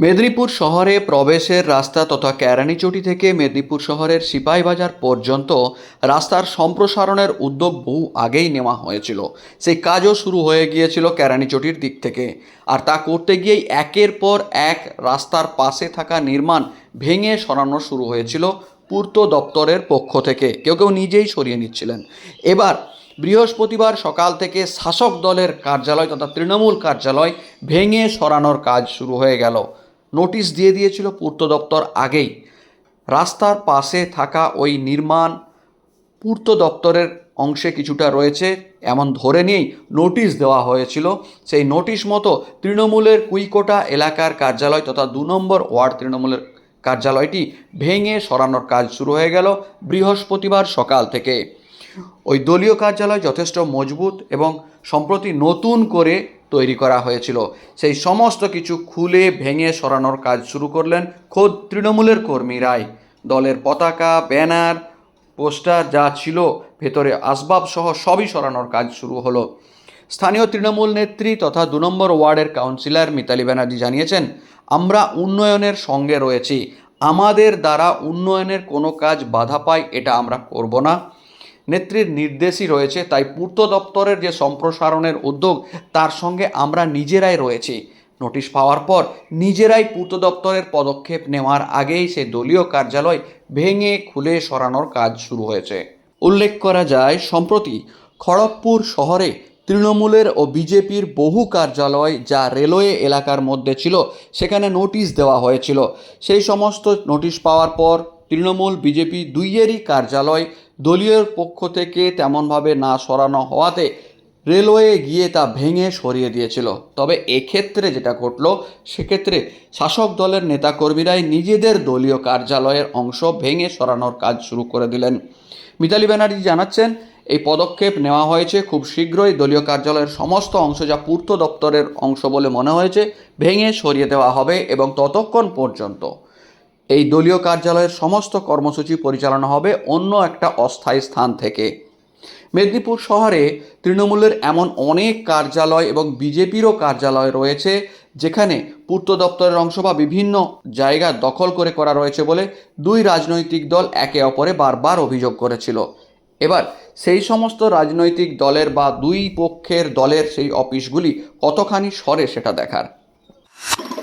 মেদিনীপুর শহরে প্রবেশের রাস্তা তথা কেরানীচটি থেকে মেদিনীপুর শহরের সিপাহীবাজার পর্যন্ত রাস্তার সম্প্রসারণের উদ্যোগ বহু আগেই নেওয়া হয়েছিল। সেই কাজও শুরু হয়ে গিয়েছিল কেরানীচটির দিক থেকে। আর তা করতে গিয়েই একের পর এক রাস্তার পাশে থাকা নির্মাণ ভেঙে সরানো শুরু হয়েছিল পূর্ত দপ্তরের পক্ষ থেকে। কেউ কেউ নিজেই সরিয়ে নিচ্ছিলেন। এবার বৃহস্পতিবার সকাল থেকে শাসক দলের কার্যালয় তথা তৃণমূল কার্যালয় ভেঙে সরানোর কাজ শুরু হয়ে গেল। নোটিশ দিয়ে দিয়েছিল পূর্ত দপ্তর আগেই। রাস্তার পাশে থাকা ওই নির্মাণ পূর্ত দপ্তরের অংশে কিছুটা রয়েছে, এমন ধরে নিয়েই নোটিশ দেওয়া হয়েছিল। সেই নোটিশ মতো তৃণমূলের কুইকোটা এলাকার কার্যালয় তথা দু নম্বর ওয়ার্ড তৃণমূলের কার্যালয়টি ভেঙে সরানোর কাজ শুরু হয়ে গেল বৃহস্পতিবার সকাল থেকে। ওই দলীয় কার্যালয় যথেষ্ট মজবুত এবং সম্প্রতি নতুন করে তৈরি করা হয়েছিল। সেই সমস্ত কিছু খুলে ভেঙে সরানোর কাজ শুরু করলেন খোদ তৃণমূলের কর্মীরাই। দলের পতাকা, ব্যানার, পোস্টার যা ছিল, ভেতরে আসবাব সহ সবই সরানোর কাজ শুরু হলো। স্থানীয় তৃণমূল নেত্রী তথা দু নম্বর ওয়ার্ডের কাউন্সিলর মিতালি ব্যানার্জি জানিয়েছেন, আমরা উন্নয়নের সঙ্গে রয়েছি। আমাদের দ্বারা উন্নয়নের কোনো কাজ বাধা পায়, এটা আমরা করব না। নেত্রীর নির্দেশই রয়েছে, তাই পূর্ত দপ্তরের যে সম্প্রসারণের উদ্যোগ, তার সঙ্গে আমরা নিজেরাই রয়েছি। নোটিশ পাওয়ার পর নিজেরাই পূর্ত দপ্তরের পদক্ষেপ নেওয়ার আগেই সে দলীয় কার্যালয় ভেঙে খুলে সরানোর কাজ শুরু হয়েছে। উল্লেখ করা যায়, সম্প্রতি খড়গপুর শহরে তৃণমূলের ও বিজেপির বহু কার্যালয় যা রেলওয়ে এলাকার মধ্যে ছিল, সেখানে নোটিশ দেওয়া হয়েছিল। সেই সমস্ত নোটিশ পাওয়ার পর তৃণমূল, বিজেপি দুইয়েরই কার্যালয় দলীয় পক্ষ থেকে তেমনভাবে না সরানো হওয়াতে রেলওয়ে গিয়ে তা ভেঙে সরিয়ে দিয়েছিল। তবে এক্ষেত্রে যেটা ঘটলো, সেক্ষেত্রে শাসক দলের নেতাকর্মীরাই নিজেদের দলীয় কার্যালয়ের অংশ ভেঙে সরানোর কাজ শুরু করে দিলেন। মিতালি ব্যানার্জি জানাচ্ছেন, এই পদক্ষেপ নেওয়া হয়েছে খুব শীঘ্রই। দলীয় কার্যালয়ের সমস্ত অংশ যা পূর্ত দপ্তরের অংশ বলে মনে হয়েছে, ভেঙে সরিয়ে দেওয়া হবে এবং ততক্ষণ পর্যন্ত এই দলীয় কার্যালয়ের সমস্ত কর্মসূচি পরিচালনা হবে অন্য একটা অস্থায়ী স্থান থেকে। মেদিনীপুর শহরে তৃণমূলের এমন অনেক কার্যালয় এবং বিজেপিরও কার্যালয় রয়েছে, যেখানে পূর্ত দপ্তরের অংশ বা বিভিন্ন জায়গা দখল করে করা রয়েছে বলে দুই রাজনৈতিক দল একে অপরে বারবার অভিযোগ করেছিল। এবার সেই সমস্ত রাজনৈতিক দলের বা দুই পক্ষের দলের সেই অফিসগুলি কতখানি সরে সেটা দেখার।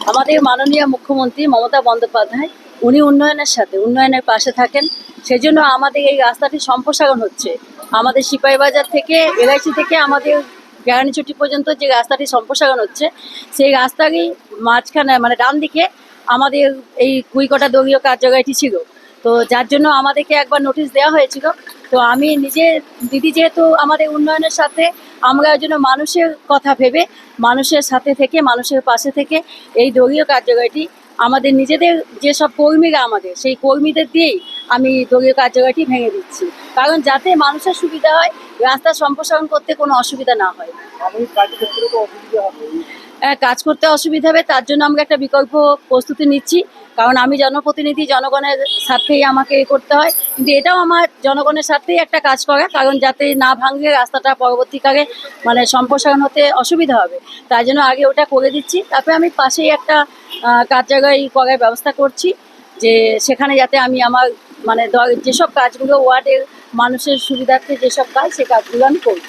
আমাদের মাননীয় মুখ্যমন্ত্রী মমতা বন্দ্যোপাধ্যায় উনি উন্নয়নের সাথে, উন্নয়নের পাশে থাকেন। সেজন্য আমাদের এই রাস্তাটি সম্প্রসারণ হচ্ছে। আমাদের সিপাহীবাজার থেকে, এলআইসি থেকে আমাদের গ্যারানিচুটি পর্যন্ত যে রাস্তাটি সম্প্রসারণ হচ্ছে, সেই রাস্তারই মাঝখানে মানে ডান দিকে আমাদের এই কুইকটা দলীয় কার্যালয়টি ছিল। তো যার জন্য আমাদেরকে একবার নোটিশ দেওয়া হয়েছিল। তো আমি নিজে, দিদি যেহেতু আমাদের উন্নয়নের সাথে, আমরা জন্য মানুষের কথা ভেবে, মানুষের সাথে থেকে, মানুষের পাশে থেকে এই দলীয় কার্যালয়টি আমাদের নিজেদের যেসব কর্মীরা আমাদের সেই কর্মীদের দিয়েই আমি দলীয় কার্যালয়টি ভেঙে দিচ্ছি। কারণ যাতে মানুষের সুবিধা হয় রাস্তা সম্প্রসারণ করতে কোনো অসুবিধা না হয়। আহ, কাজ করতে অসুবিধা হবে তার জন্য আমরা একটা বিকল্প প্রস্তুতি নিচ্ছি। কারণ আমি জনপ্রতিনিধি, জনগণের সাথেই আমাকে এ করতে হয়। কিন্তু এটাও আমার জনগণের সাথেই একটা কাজ করা, কারণ যাতে না ভাঙলে রাস্তাটা পরবর্তীকালে মানে সম্প্রসারণ হতে অসুবিধা হবে। তাই জন্য আগে ওটা করে দিচ্ছি। তারপরে আমি পাশেই একটা কার্যালয় করার ব্যবস্থা করছি যে সেখানে যাতে আমি আমার মানে যেসব কাজগুলো ওয়ার্ডের মানুষের সুবিধার্থে যেসব কাজ, সে কাজগুলো আমি করব।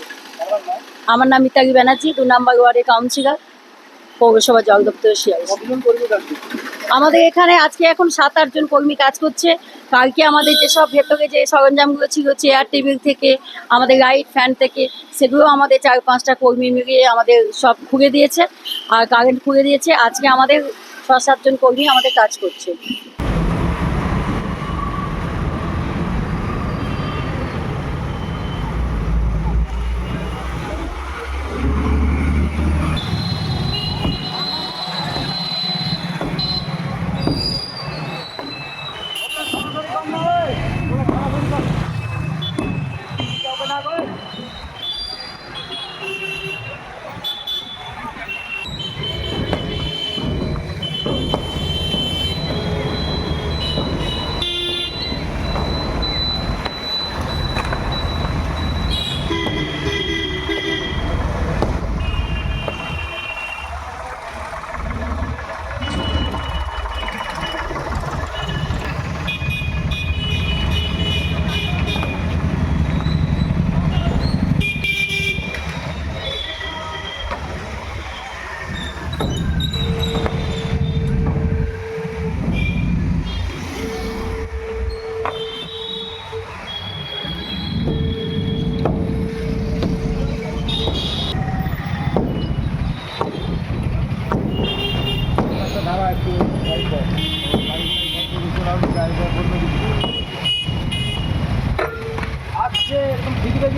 আমার নাম মিতালি ব্যানার্জি, দু নম্বর ওয়ার্ডের কাউন্সিলর। পৌরসভা জল দপ্তরের আমাদের এখানে আজকে এখন সাত আটজন কর্মী কাজ করছে। কালকে আমাদের যেসব ভেতরে যে সরঞ্জামগুলো ছিল চেয়ার টেবিল থেকে আমাদের লাইট ফ্যান থেকে সেগুলো আমাদের চার পাঁচটা কর্মী মিলিয়ে আমাদের সব খুলে দিয়েছে। আর কারেন্ট খুঁড়ে দিয়েছে। আজকে আমাদের ছ সাতজন কর্মী আমাদের কাজ করছে।